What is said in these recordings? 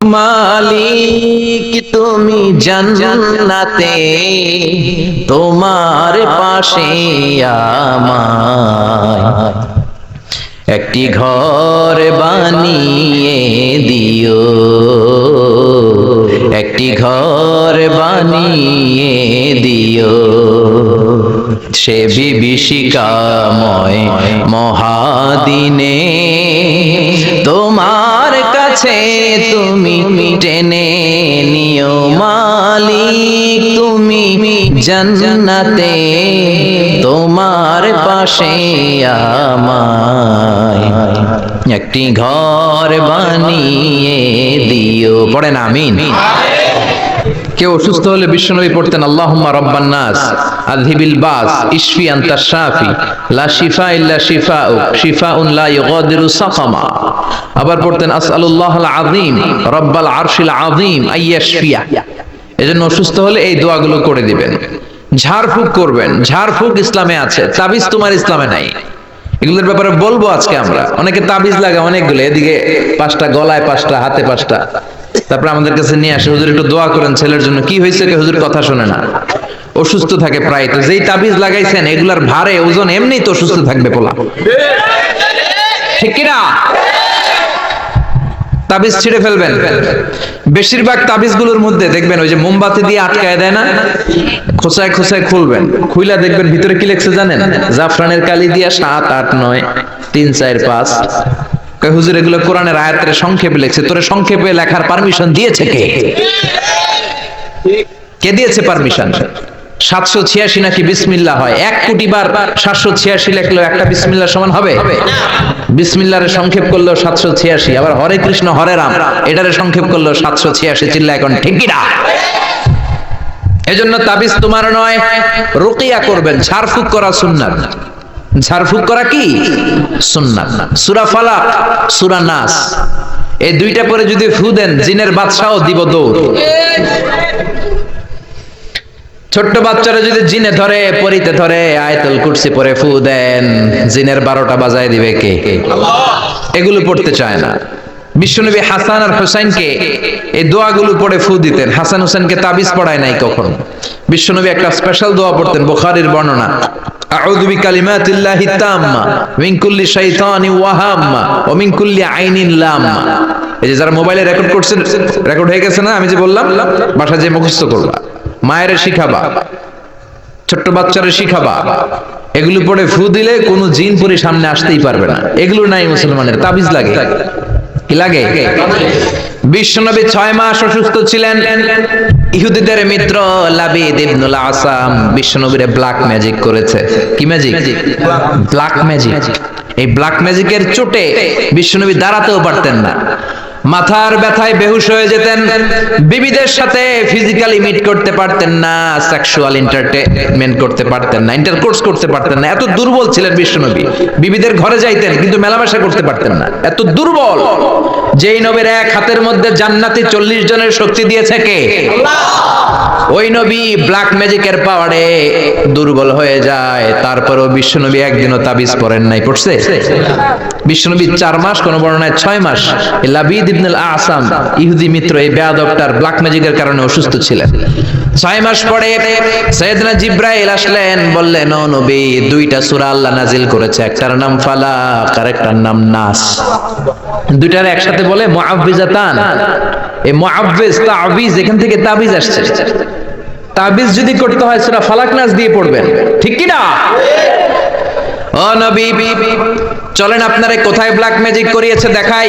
মালিক, তুমি জান্নাতে, তোমার পাশে আমায় একটি ঘর বানিয়ে দিও। একটি ঘর বানিয়ে দিও। সে বিভীষিকাময় মহাদিনে তোমার কাছে তুমি টেনে নিও মালিক, তুমি জান্নাতে, তোমার পাশে আমায় একটি ঘর বানিয়ে দিও। পড়ে পড়েন আমিন। কেউ অসুস্থ হলে বিশ্বনবী পড়তেন, আল্লাহুম্মা রব্বান আযহিবিল বাস, ইশফি আনতা শাফি, লা শিফা ইল্লা শিফাউন লা ইউগাদিরু সাকামা আবার পড়তেন, আসআলুল্লাহাল আযীম, রব্বাল আরশিল আযীম আইয়াশফিয়া এজন্য অসুস্থ হলে এই দোয়াগুলো করে দিবেন। ঝাড়ফুঁক করবেন, ঝাড়ফুঁক ইসলামে আছে, তাবিজ তোমার ইসলামে নাই। এগুলোর ব্যাপারে বলব আজকে আমরা। অনেকে তাবিজ লাগে অনেকগুলো, এদিকে পাঁচটা, গলায় পাঁচটা, হাতে পাঁচটা। তারপরে আমাদের কাছে নিয়ে আসে, হুজুর, একটু দোয়া করেন ছেলের জন্য। কি হয়েছে কে? হুজুর কথা শোনে না। অসুস্থ থাকে প্রায়। তো যেই তাবিজ লাগাইছেন, এগুলার ভারে ওজন এমনিই তো অসুস্থ থাকবে পোলা। ঠিক কিনা? তাবিজ ছিঁড়ে ফেলবেন। বেশিরভাগ তাবিজগুলোর মধ্যে দেখবেন ওই যে মোমবাতি দিয়ে আটকায় দেয় না? খোসায় খোসায় খুলবেন। খুইলা দেখবেন ভিতরে কি লেখছে জানেন? জাফরানের কালি দিয়া সাত, আট, নয়, তিন, চার, পাঁচ। কয় হুজুর এগুলো কোরআনের আয়াতের সংক্ষেপে লেখছে। তোরে সংক্ষেপে লেখার পারমিশন দিয়েছে কে? কে দিয়েছে পারমিশন সাতশো ছিয়াশি নাকি বিসমিল্লা হয়? এক কোটি বার সাতশো ছিয়াশি লেখলেও একটা বিসমিল্লার সমান হবে? বিসমিল্লার সংক্ষেপ করলেও সাতশো ছিয়াশি আবার হরে কৃষ্ণ হরে রাম এটারে সংক্ষেপ করলেও সাতশো ছিয়াশি চিল্লা এখন ঠিকই না? এজন্য তাবিজ তোমার নয় রুকিয়া করবেন ঝাড়ফুক করা সুন্নাত। ঝাড়ফুক করা কি? সুন্নাত। সুরা ফালাক, সুরা নাস। এই দুইটা পরে যদি ফু দেন, জিনের বাদশাও দিব দৌড়। ছোট্ট বাচ্চারা যদি জিনে ধরে, পরিতে ধরে, আয়তল কুরসি পরে ফু দেন, জিনের বারোটা বাজায় দিবে কে? এগুলো পড়তে চায় না। বিশ্বনবী হাসান আর হোসেনকে এই দোয়াগুলো পড়ে ফু দিতেন। হাসান হোসেনকে তাবিজ পড়ায় নাই কখনো। বিশ্বনবী একটা স্পেশাল দোয়া পড়তেন বুখারীর বর্ণনা। আউযু বিকালিমাতিল্লাহি তাম্মা, মিন কুল্লি শাইতানি ওয়াহাম্মা, ওয়া মিন কুল্লি আইনিন লাম্মা। এই যে যারা মোবাইলে রেকর্ড করছেন রেকর্ড হয়ে গেছে না? আমি যে বললাম বাসায় যে মুখস্থ করবা, মায়ের শিখাবা, ছোট্ট বাচ্চারে শিখাবা। এগুলো পড়ে ফু দিলে কোনো জিন পরি সামনে আসতেই পারবে না। এগুলো নাই মুসলমানের, তাবিজ লাগে। কি লাগে? বিশ্বনবী ছয় মাস অসুস্থ ছিলেন। ইহুদিদের মিত্র লাবিদ ইবনুল আসাম বিশ্বনবীরে ব্ল্যাক ম্যাজিক করেছে। কি ম্যাজিক ব্ল্যাক ম্যাজিক এই ব্ল্যাক ম্যাজিকের চোটে বিশ্বনবী দাঁড়াতেও পারতেন না। মাথার ব্যথায় বেহুশ হয়ে যেতেন। বিবিদের সাথে ফিজিক্যালি মিট করতে পারতেন না সেক্সুয়াল এন্টারটেনমেন্ট করতে পারতেন না ইন্টারকোর্স করতে পারতেন না। এত দুর্বল ছিলেন বিশ্বনবী। বিবিদের ঘরে যাইতেন কিন্তু মেলামেশা করতে পারতেন না। এত দুর্বল। যেই নবীর এক হাতের মধ্যে জান্নাতি চল্লিশ জনের শক্তি দিয়েছে কে? ওই নবী ব্ল্যাক ম্যাজিকের পাওয়ারে দুর্বল হয়ে যায়। তারপরেও বিশ্বনবী একদিনও তাবিজ পড়েন নাই পড়ছে? বিশ্বনবী চার মাস কোন বর্ণনায় ছয় মাস এই ইবনুল আসাম, ইহুদি মিত্র, এই ব্ল্যাক ম্যাজিকের কারণে অসুস্থ ছিলেন। ছয় মাস পরে সৈয়দনা জিব্রাইল আসলেন, বললেন নবী, দুইটা আল্লাহ নাজিল করেছে, একটার নাম নাম নাস। দুইটার একসাথে বলে, মুআব্বিজাতান। এই তাবিজ, এখান থেকে তাবিজ আসছে। তাবিজ যদি করতে হয়, সূরা ফালাক নাস দিয়ে পড়বেন। ঠিক কি না ও নবী চলেন আপনারে কোথায় ব্ল্যাক ম্যাজিক করিয়েছে দেখাই।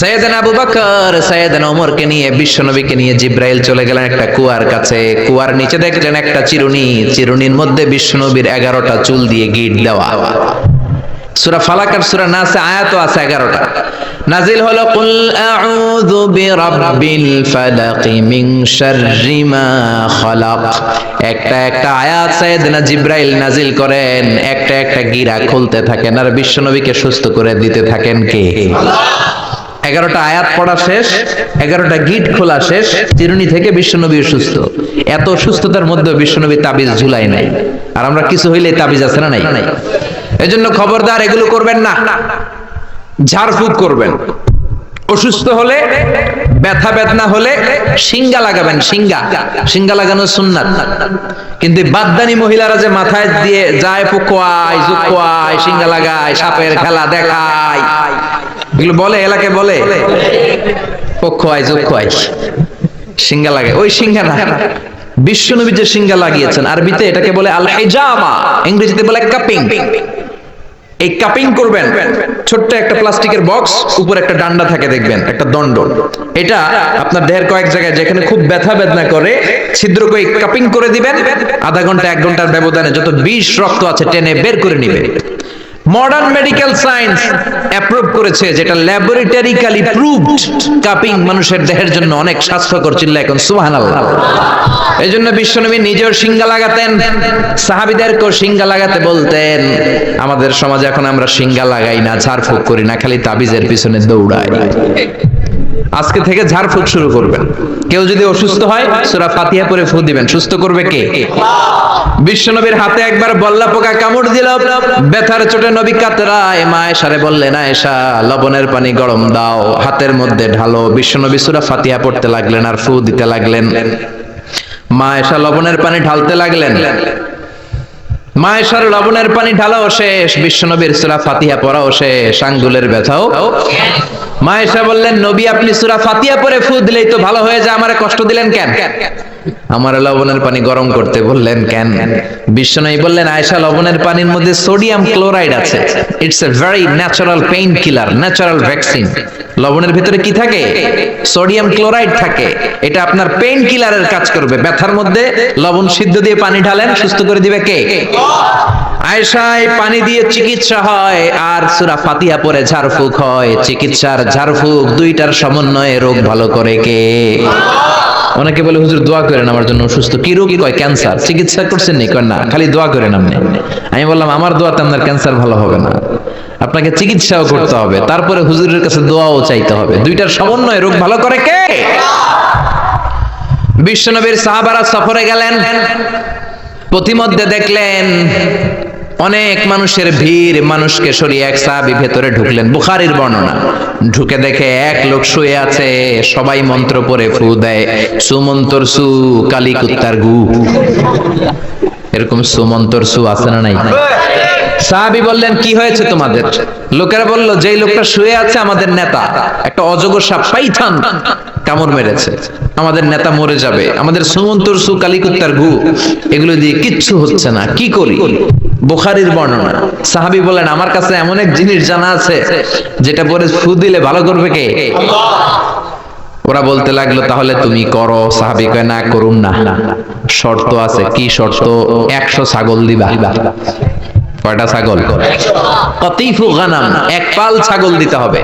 সৈয়দনা আবু বকর, সৈয়দনা ওমরকে নিয়ে, বিশ্বনবীকে নিয়ে জিব্রাইল চলে গেলেন একটা কুয়ার কাছে। কুয়ার নিচে দেখলেন একটা চিরুনি। চিরুনির মধ্যে বিশ্বনবীর এগারোটা চুল দিয়ে গিট দেওয়া। সূরা ফালাক আর সূরা নাসে আয়াত আছে 11টা নাজিল হলো, কুল আউযু বিরাব্বিল ফালাক মিন শাররি মা খালাক। একটা একটা আয়াত সাইয়েদনা জিব্রাইল নাজিল করেন, একটা একটা গিরা খুলতে থাকেন আর বিশ্বনবীকে সুস্থ করে দিতে থাকেন কে? এগারোটা আয়াত পড়া শেষ, এগারোটা গিট খোলা শেষ, চিরুনি থেকে বিশ্বনবী সুস্থ। এত সুস্থতার মধ্যে বিশ্বনবী তাবিজ ঝুলাই নাই। আর আমরা কিছু হইলে তাবিজ আছে না নাই? এজন্য খবরদার এগুলো করবেন না। ঝাড়ফুঁক করবেন। অসুস্থ হলে, ব্যথা বেদনা হলে সিঙ্গা লাগাবেন সিঙ্গা সিঙ্গা লাগানো সুন্নাত। কিন্তু বাদদানি মহিলারা যে মাথায় দিয়ে যায় পুকোয়ায় জুকোয়ায় সিঙ্গা লাগায়, সাপের খেলা দেখায়। এগুলো বলে এলাকে বলে পক্ষোয়ায় জুকোয়ায় সিঙ্গা লাগে। ওই সিঙ্গা না। বিশ্বনবী যে সিঙ্গা লাগিয়েছেন, আরবিতে এটাকে বলে আল হেজামা ইংরেজিতে বলে কাপিং। এই কাপিং করবেন, ছোট্ট একটা প্লাস্টিকের বক্স উপর একটা ডান্ডা থাকে দেখবেন, একটা দণ্ড। এটা আপনার দেহের কয়েক জায়গায় যেখানে খুব ব্যথা বেদনা করে, ছিদ্র করে কাপিং করে দিবেন, আধা ঘণ্টা, এক ঘণ্টার ব্যবধানে যত বিষ রক্ত আছে টেনে বের করে নিবেন। মডার্ন মেডিকেল সায়েন্স অ্যাপ্রুভ করেছে, যেটা ল্যাবরেটরিক্যালি প্রুভড কাপিং মানুষের দেহের জন্য অনেক স্বাস্থ্যকর চিল্লা এখন, সুবহানাল্লাহ। এই জন্য বিশ্বনবী নিজেও সিঙ্গা লাগাতেন সাহাবিদেরকেও সিঙ্গা লাগাতে বলতেন, আমাদের সমাজে এখন আমরা সিঙ্গা লাগাই না, ঝাড়ফুঁক করি না, খালি তাবিজের পিছনে দৌড়াই। আজকে থেকে ঝাড়ফুঁক শুরু করবেন। কেউ যদি অসুস্থ হয়, সূরা ফাতিহা পরে ফু দিবেন। সুস্থ করবে কে? বিশ্বনবীর হাতে একবার বল্লা পোকা কামড় দিল। ব্যথার চোটে নবী কাতরায় মা এসারে বললেন, আয়েশা, লবণের পানি গরম দাও। হাতের মধ্যে ঢালো। বিশ্বনবী সূরা ফাতিহা পড়তে লাগলেন আর ফু দিতে লাগলেন। মা এসা লবণের পানি ঢালতে লাগলেন। মা এসার লবণের পানি ঢালাও শেষ। বিশ্বনবীর সূরা ফাতিহা পড়াও শেষ। আঙ্গুলের ব্যথাও মা এসা বললেন, নবী, আপনি সূরা ফাতিহা পরে ফু দিলেই তো ভালো হয়ে যায়, আমারে কষ্ট দিলেন কেন? আমার লবণের পানি গরম করতে বললেন, কেন? বিশ্বনবী বললেন, আয়েশা, লবণের পানির মধ্যে সোডিয়াম ক্লোরাইড আছে। It's a very natural painkiller natural vaccine লবণের ভিতরে কি থাকে? সোডিয়াম ক্লোরাইড থাকে। এটা আপনার পেইন কিলারের কাজ করবে। ব্যথার মধ্যে লবণ সিদ্ধ দিয়ে পানি ঢালেন, সুস্থ করে দিবে কে? আয়েশায় পানি দিয়ে চিকিৎসা হয়, আর সুরা ফাতিহা পরে ঝাড়ফুঁক হয়। চিকিৎসার ঝাড়ফুঁক দুইটার সমন্বয়ে রোগ ভালো করে কে? অনেকে বলে, হুজুর, দোয়া করেন আমার জন্য অসুস্থ। কি রোগ? কয়, ক্যান্সার। চিকিৎসা করছেন নি? কয়, না, খালি দোয়া করেন আপনি। আমি বললাম, আমার দোয়াতে আপনার ক্যান্সার ভালো হবে না। আপনাকে চিকিৎসাও করতে হবে, তারপরে হুজুরের কাছে দোয়াও চাইতে হবে। দুইটার সমন্বয়ে রোগ ভালো করে কে? বিশ্বনবীর সাহাবারা সফরে গেলেন, প্রতিমধ্যে দেখলেন অনেক মানুষের ভিড়, মানুষকে সরিয়ে এক সাহাবি ভেতরে ঢুকলেন, বুখারির বর্ণনা। ঢুকে দেখে এক লোক শুয়ে আছে, সবাই মন্ত্র পরে ফু দেয়, সুমন্তর সু, কালী কুত্তার গু। এরকম সুমন্তর সু আছে না নাই? সাহাবি বললেন, কি হয়েছে তোমাদের? লোকেরা বলল, যেই লোকটা শুয়ে আছে আমাদের নেতা, একটা অজগর সাপ, পাইথান, কামড় মেরেছে। আমাদের নেতা মরে যাবে। আমাদের সুমন্তর সু কালিকুত্তার গু, এগুলো দিয়ে কিচ্ছু হচ্ছে না। কি করি? বুখারির বর্ণনা। সাহাবি বলেন আমার কাছে এমন এক জিনিস জানা আছে, যেটা পরে ফু দিলে ভালো করবে কে? ওরা বলতে লাগল, তাহলে তুমি করো। সাহাবি কয়, না, করুন না। শর্ত আছে, কি শর্ত? একশো ছাগল দিবা। কয়টা ছাগল? কতিফু গানাম, এক পাল ছাগল দিতে হবে।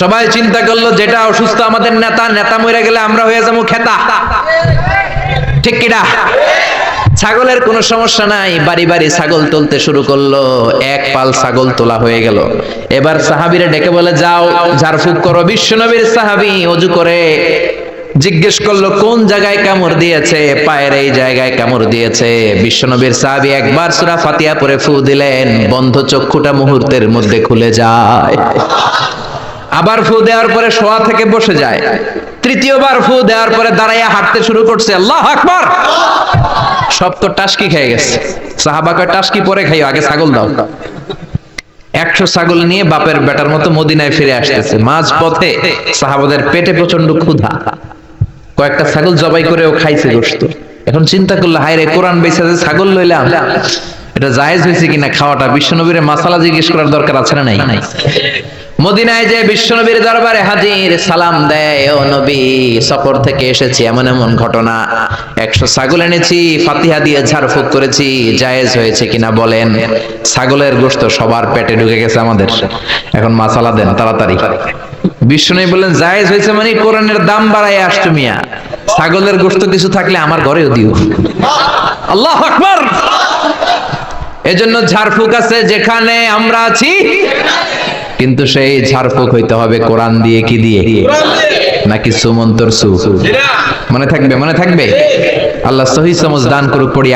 সবাই চিন্তা করল, যেটা অসুস্থ আমাদের নেতা নেতা মরে গেলে আমরা হয়ে যাব খেতা। ঠিক কিনা? ছাগলের কোনো সমস্যা নাই, বাড়ি বাড়ি ছাগল তুলতে শুরু করল, এক পাল ছাগল তোলা হয়ে গেল। এবার সাহাবিরা ডেকে বলে, যাও, ঝাড়ফুঁক করো। বিশ্বনবীর সাহাবি অজু করে জিজ্ঞেস করল, কোন জায়গায় কামড় দিয়েছে? পায়ের এই জায়গায় কামড় দিয়েছে। বিশ্বনবীর সাহাবি একবার সূরা ফাতিহা পরে ফু দিলেন, বন্ধ চক্ষুটা মুহূর্তের মধ্যে খুলে যায়। আবার ফু দেওয়ার পরে শোয়া থেকে বসে যায়। তৃতীয়বার ফু দেওয়ার পরে দাঁড়াইয়া হাঁটতে শুরু করছে, আল্লাহ আকবার! সব তো টাসকি খেয়ে গেছে। সাহাবাকে টাসকি পরে খাইও, আগে ছাগল দাও। একশো ছাগল নিয়ে বাপের বেটার মতো মদিনায় ফিরে আসতেছে। মাঝ পথে সাহাবাদের পেটে প্রচণ্ড ক্ষুধা। কয়েকটা ছাগল জবাই করেও খাইছে গোস্ত এখন চিন্তা করল, হায় রে, কোরআন যে ছাগল লইলাম, এটা জায়েজ হয়েছে কিনা খাওয়াটা? বিশ্বনবীর মাসালা জিজ্ঞেস করার দরকার আছে না নাই? মদিনায় যে বিশ্বনবীর দরবারে হাজির সালাম দেয়, ও নবী, সফর থেকে এসেছি এমন এমন ঘটনা। একশো ছাগল এনেছি, ফাতিহা দিয়ে ঝাড়ফুঁক করেছি, জায়েজ হয়েছে কিনা বলেন। ছাগলের গোস্ত সবার পেটে ঢুকে গেছে আমাদের। এখন মাসালা দেন, তাড়াতাড়ি। বিশ্বনবী বললেন, জায়েজ হয়েছে মানে কোরআনের দাম বাড়ায় আসছো মিয়া। ছাগলের গোস্ত কিছু থাকলে আমার ঘরেও দিও। আল্লাহ আকবার। এজন্য ঝাড়ফুঁক আছে, যেখানে আমরা আছি, কিন্তু সেই ঝাড়ফুঁক হইতে হবে কোরআন দিয়ে, কি দিয়ে? নাকি সুমন্তর সু মনে থাকবে মনে থাকবে? আল্লাহ সহি সমজ দান করুক, পড়ি